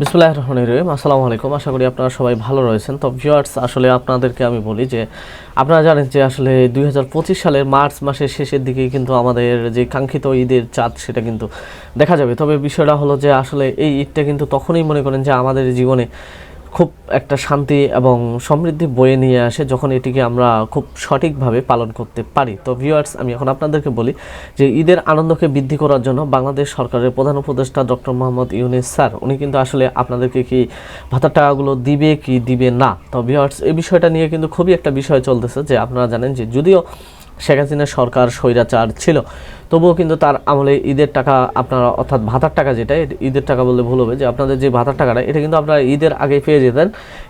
বিসমুল্লাহ রহমান রহিম। আসসালামু আলাইকুম। আশা করি আপনারা সবাই ভালো রয়েছেন। তো ভিউয়ার্স আসলে আপনাদেরকে আমি বলি যে, আপনারা জানেন যে আসলে দুই হাজার পঁচিশ সালের মার্চ মাসের শেষের দিকে কিন্তু আমাদের যে কাঙ্ক্ষিত ঈদের চাঁদ, সেটা কিন্তু দেখা যাবে। তবে বিষয়টা হলো যে আসলে এই ঈদটা কিন্তু তখনই মনে করেন যে আমাদের জীবনে খুব একটা শান্তি এবং সমৃদ্ধি বয়ে নিয়ে আসে যখন এটিকে আমরা খুব সঠিকভাবে পালন করতে পারি। তো ভিউয়ার্স আমি এখন আপনাদেরকে বলি যে ঈদের আনন্দকে বৃদ্ধি করার জন্য বাংলাদেশ সরকারের প্রধান উপদেষ্টা ডক্টর মোহাম্মদ ইউনিস স্যার, উনি কিন্তু আসলে আপনাদেরকে কি ভাতার টাকাগুলো দিবে কি দিবে না? তো ভিউয়ার্স এই বিষয়টা নিয়ে কিন্তু খুবই একটা বিষয় চলতেছে যে আপনারা জানেন যে যদিও শেখ হাসিনার সরকার স্বৈরাচার ছিল। তবুও কিন্তু তার আমলে ঈদের টাকা আপনারা, অর্থাৎ ভাতার টাকা যেটা ঈদের টাকা বললে ভুল হবে যে আপনাদের যে ভাতার টাকাটা, এটা কিন্তু আপনারা ঈদের আগে পেয়ে যেতেন।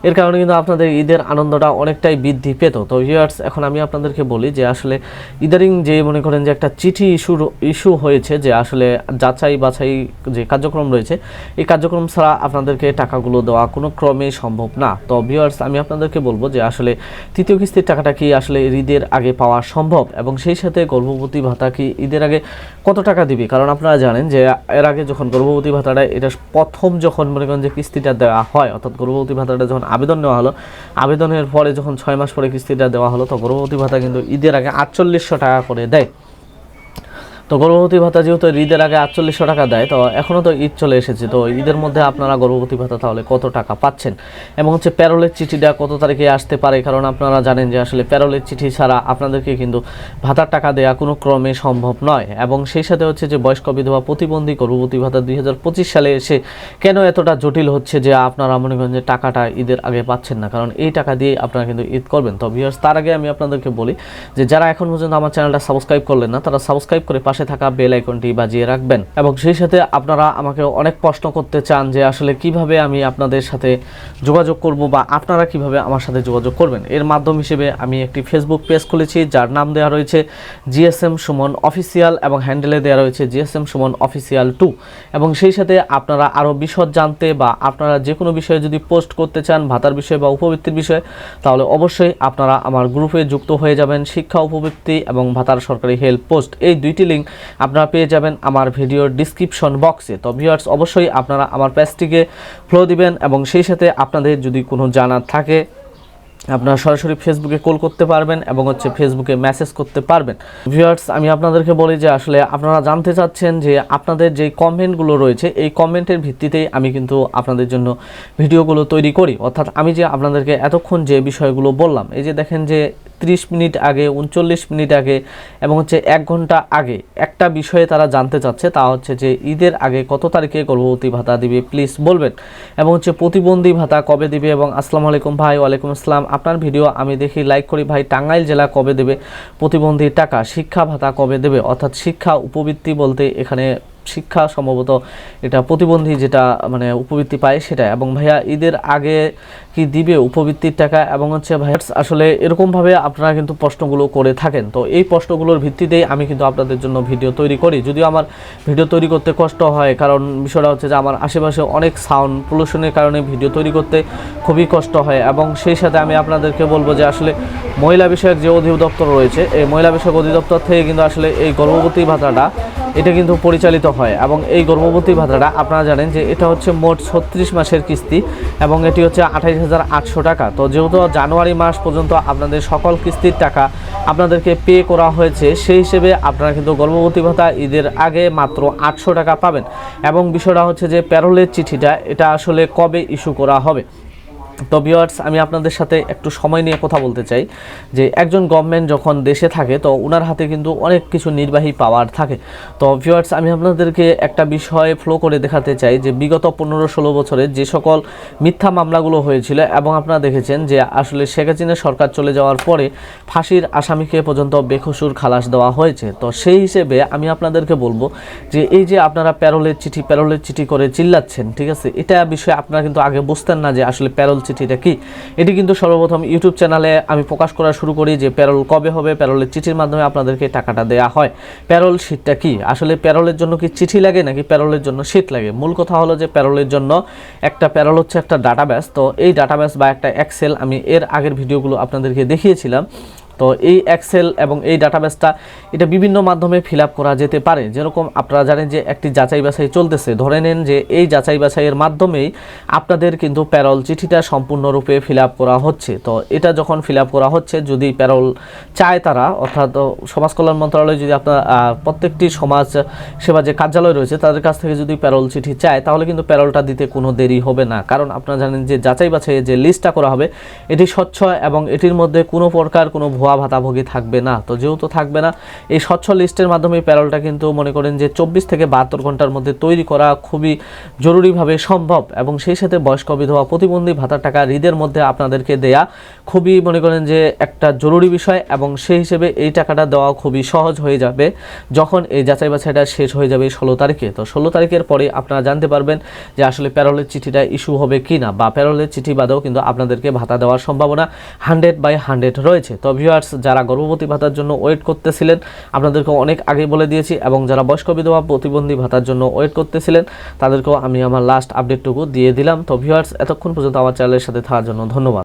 এর কারণে কিন্তু আপনাদের ঈদের আনন্দটা অনেকটাই বৃদ্ধি পেত। তো ইয়ার্স এখন আমি আপনাদেরকে বলি যে আসলে ইদারিং যে মনে করেন যে একটা চিঠি ইস্যুর, ইস্যু হয়েছে যে আসলে যাচাই বাছাই যে কার্যক্রম রয়েছে, এই কার্যক্রম ছাড়া আপনাদেরকে টাকাগুলো দেওয়া কোনো ক্রমে সম্ভব না। তো ভিউয়ার্স আমি আপনাদেরকে বলব যে আসলে তৃতীয় কিস্তির টাকাটা কি আসলে ঈদের আগে পাওয়া সম্ভব এবং সেই সাথে গর্ভবতী ভাতা কি ঈদের আগে কত টাকা দিবি? কারণ আপনারা জানেন যে এর আগে যখন গর্ভবতী ভাতাটা এটা প্রথম যখন মনে করেন যে কিস্তিটা দেওয়া হয়, অর্থাৎ গর্ভবতী ভাতাটা যখন আবেদন নেওয়া হলো, আবেদনের পরে যখন ছয় মাস পরে কিস্তিটা দেওয়া হলো, তো গর্ভবতী ভাতা কিন্তু ঈদের আগে আটচল্লিশশো টাকা করে দেয়। তো গর্ভবতী ভাতা যেহেতু ঈদের আগে আটচল্লিশশো টাকা দেয়, তো এখনও তো ঈদ চলে এসেছে। তো ঈদের মধ্যে আপনারা গর্ভবতী ভাতা তাহলে কত টাকা পাচ্ছেন? এবং হচ্ছে প্যারোলের চিঠিটা কত তারিখে আসতে পারে? কারণ আপনারা জানেন যে আসলে প্যারোলের চিঠি ছাড়া আপনাদেরকে কিন্তু ভাতার টাকা দেওয়া কোনো ক্রমে সম্ভব নয়। এবং সেই সাথে হচ্ছে যে বয়স্ক বিধবা প্রতিবন্ধী গর্ভবতী ভাতা দুই হাজার পঁচিশ সালে এসে কেন এতটা জটিল হচ্ছে যে আপনারা মনে করেন যে টাকাটা ঈদের আগে পাচ্ছেন না? কারণ এই টাকা দিয়ে আপনারা কিন্তু ঈদ করবেন। তো ভিউয়ার্স তার আগে আমি আপনাদেরকে বলি যে যারা এখন পর্যন্ত আমার চ্যানেলটা সাবস্ক্রাইব করলেন না, তারা সাবস্ক্রাইব করে পাশে থাকা বেল আইকনটি বাজিয়ে রাখবেন। এবং সেই সাথে আপনারা আমাকে অনেক প্রশ্ন করতে চান যে আসলে কীভাবে আমি আপনাদের সাথে যোগাযোগ করব বা আপনারা কীভাবে আমার সাথে যোগাযোগ করবেন। এর মাধ্যম হিসেবে আমি একটি ফেসবুক পেজ খুলেছি, যার নাম দেওয়া রয়েছে জিএসএম সুমন অফিসিয়াল এবং হ্যান্ডেলে দেওয়া রয়েছে জিএসএম সুমন অফিসিয়াল টু। এবং সেই সাথে আপনারা আরও বিশদ জানতে বা আপনারা যে কোনো বিষয়ে যদি পোস্ট করতে চান ভাতার বিষয়ে বা উপবৃত্তির বিষয়ে, তাহলে অবশ্যই আপনারা আমার গ্রুপে যুক্ত হয়ে যাবেন শিক্ষা উপবৃত্তি এবং ভাতার সরকারি হেল্প পোস্ট। এই দুইটি লিঙ্ক আপনারা পেয়ে যাবেন আমার ভিডিওর ডিসক্রিপশন বক্সে তো ভিউয়ার্স অবশ্যই আপনারা আমার পেজটিকে ফলো দিবেন এবং সেই সাথে আপনাদের যদি কোনো জানার থাকে, আপনারা সরাসরি ফেসবুকে কল করতে পারবেন এবং হচ্ছে ফেসবুকে মেসেজ করতে পারবেন। ভিউয়ার্স আমি আপনাদেরকে বলি যে আসলে আপনারা জানতে চাচ্ছেন যে আপনাদের যে কমেন্টগুলো রয়েছে, এই কমেন্টের ভিত্তিতেই আমি কিন্তু আপনাদের জন্য ভিডিওগুলো তৈরি করি। অর্থাৎ আমি যে আপনাদেরকে এতক্ষণ যে বিষয়গুলো বললাম, এই যে দেখেন যে ত্রিশ মিনিট আগে, উনচল্লিশ মিনিট আগে এবং হচ্ছে এক ঘণ্টা আগে একটা বিষয়ে তারা জানতে চাচ্ছে, তা হচ্ছে যে ঈদের আগে কত তারিখে গর্ভবতী ভাতা দিবে, প্লিজ বলবেন। এবং হচ্ছে প্রতিবন্ধী ভাতা কবে দিবে এবং আসসালামু আলাইকুম ভাই, ওয়ালাইকুম আসসালাম। আপনার ভিডিও আমি দেখি, লাইক করি ভাই, টাঙ্গাইল জেলা কবে দেবে, প্রতিবন্ধী টাকা, শিক্ষা ভাতা কবে দেবে? অর্থাৎ শিক্ষা উপবৃত্তি বলতে এখানে শিক্ষা সম্ভবত এটা প্রতিবন্ধী যেটা মানে উপবৃত্তি পায় সেটা এবং ভাইয়া ঈদের আগে কি দিবে উপবৃত্তির টাকা? এবং হচ্ছে ভাইয়া আসলে এরকমভাবে আপনারা কিন্তু প্রশ্নগুলো করে থাকেন। তো এই প্রশ্নগুলোর ভিত্তিতেই আমি কিন্তু আপনাদের জন্য ভিডিও তৈরি করি। যদিও আমার ভিডিও তৈরি করতে কষ্ট হয়, কারণ বিষয়টা হচ্ছে যে আমার আশেপাশে অনেক সাউন্ড পলিউশনের কারণে ভিডিও তৈরি করতে খুবই কষ্ট হয়। এবং সেই সাথে আমি আপনাদেরকে বলব যে আসলে মহিলা বিষয়ক যে অধিদপ্তর রয়েছে, এই মহিলা বিষয়ক অধিদপ্তর থেকে কিন্তু আসলে এই গর্ভবতী ভাতাটা এটা কিন্তু পরিচালিত হয় এবং এই গর্ভবতী ভাতাটা আপনারা জানেন যে এটা হচ্ছে মোট ছত্রিশ মাসের কিস্তি এবং এটি হচ্ছে আঠাইশ হাজার আটশো টাকা। তো যেহেতু জানুয়ারি মাস পর্যন্ত আপনাদের সকল কিস্তির টাকা আপনাদেরকে পে করা হয়েছে, সেই হিসেবে আপনারা কিন্তু গর্ভবতী ভাতা ঈদের আগে মাত্র আটশো টাকা পাবেন। এবং বিষয়টা হচ্ছে যে প্যারোলের চিঠিটা, এটা আসলে কবে ইস্যু করা হবে? তো ভিওয়ার্স আমি আপনাদের সাথে একটু সময় নিয়ে কথা বলতে চাই, যে একজন গভর্নমেন্ট যখন দেশে থাকে, তো ওনার হাতে কিন্তু অনেক কিছু নির্বাহী পাওয়ার থাকে। তো ভিওয়ার্স আমি আপনাদেরকে একটা বিষয় ফ্লো করে দেখাতে চাই, যে বিগত পনেরো ষোলো বছরে যে সকল মিথ্যা মামলাগুলো হয়েছিল, এবং আপনারা দেখেছেন যে আসলে শেখ হাসিনা সরকার চলে যাওয়ার পরে ফাঁসির আসামিকে পর্যন্ত বেকসুর খালাস দেওয়া হয়েছে। তো সেই হিসেবে আমি আপনাদেরকে বলব যে এই যে আপনারা প্যারোলের চিঠি প্যারোলের চিঠি করে চিল্লাচ্ছেন, ঠিক আছে? এটা বিষয়ে আপনারা কিন্তু আগে বুঝতেন না যে আসলে প্যারোল চিঠিটা কি? এটি কিন্তু সর্বপ্রথম ইউটিউব চ্যানেলে আমি প্রকাশ করা শুরু করি যে প্যারোল কবে হবে, প্যারোলের চিঠির মাধ্যমে আপনাদেরকে টাকাটা দেওয়া হয়। প্যারোল শীতটা কি? আসলে প্যারলের জন্য কি চিঠি লাগে নাকি প্যারোলের জন্য শীত লাগে? মূল কথা হলো যে প্যারোলের জন্য একটা প্যারোল হচ্ছে একটা ডাটাবেস তো এই ডাটাবেস বা একটা এক্সেল আমি এর আগের ভিডিওগুলো আপনাদেরকে দেখিয়েছিলাম। তো এই এক্সেল এবং এই ডাটাবেসটা এটা বিভিন্ন মাধ্যমে ফিল করা যেতে পারে। যেরকম আপনারা জানেন যে একটি যাচাই বাছাই চলতেছে। ধরে নেন যে এই যাচাই বাছাইয়ের মাধ্যমেই আপনাদের কিন্তু প্যারল চিঠিটা সম্পূর্ণরূপে ফিল করা হচ্ছে। তো এটা যখন ফিল করা হচ্ছে, যদি প্যারল চায় তারা, অর্থাৎ সমাজ কল্যাণ মন্ত্রণালয় যদি আপনার প্রত্যেকটি সমাজ সেবা যে কার্যালয় রয়েছে, তাদের কাছ থেকে যদি প্যারল চিঠি চায়, তাহলে কিন্তু প্যারলটা দিতে কোনো দেরি হবে না। কারণ আপনারা জানেন যে যাচাই বাছাইয়ের যে লিস্টটা করা হবে, এটি স্বচ্ছ এবং এটির মধ্যে কোনো প্রকার কোনো ভুয়া ভাতাভোগী থাকবে না। তো যেহেতু থাকবে না, এই স্বচ্ছ লিস্টের মাধ্যমে প্যারলটা কিন্তু মনে করেন যে চব্বিশ থেকে বাহাত্তর ঘণ্টার মধ্যে তৈরি করা খুবই জরুরিভাবে সম্ভব এবং সেই সাথে বয়স্ক বিধবা প্রতিবন্ধী ভাতার টাকা ঈদের মধ্যে আপনাদেরকে দেয়া খুবই মনে করেন যে একটা জরুরি বিষয় এবং সেই হিসেবে এই টাকাটা দেওয়া খুবই সহজ হয়ে যাবে যখন এই যাচাই বাছাইটা শেষ হয়ে যাবে ষোলো তারিখে। তো ষোলো তারিখের পরে আপনারা জানতে পারবেন যে আসলে প্যারোলের চিঠিটা ইস্যু হবে কি না বা প্যারোলের চিঠি বাদেও কিন্তু আপনাদেরকে ভাতা দেওয়ার সম্ভাবনা হান্ড্রেড বাই হান্ড্রেড রয়েছে। তো ভিউয়ার্স যারা গর্ভবতী ভাতার জন্য ওয়েট করতেছিলেন, আপনাদেরকে অনেক আগে বলে দিয়েছি, এবং যারা বয়স্ক বিধবা প্রতিবন্ধী ভাতার জন্য ওয়েট করতেছিলেন, তাদেরকেও আমি আমার লাস্ট আপডেটটুকু দিয়ে দিলাম। তো ভিউয়ার্স এতক্ষণ পর্যন্ত আমার চ্যানেলের সাথে থাকার জন্য ধন্যবাদ।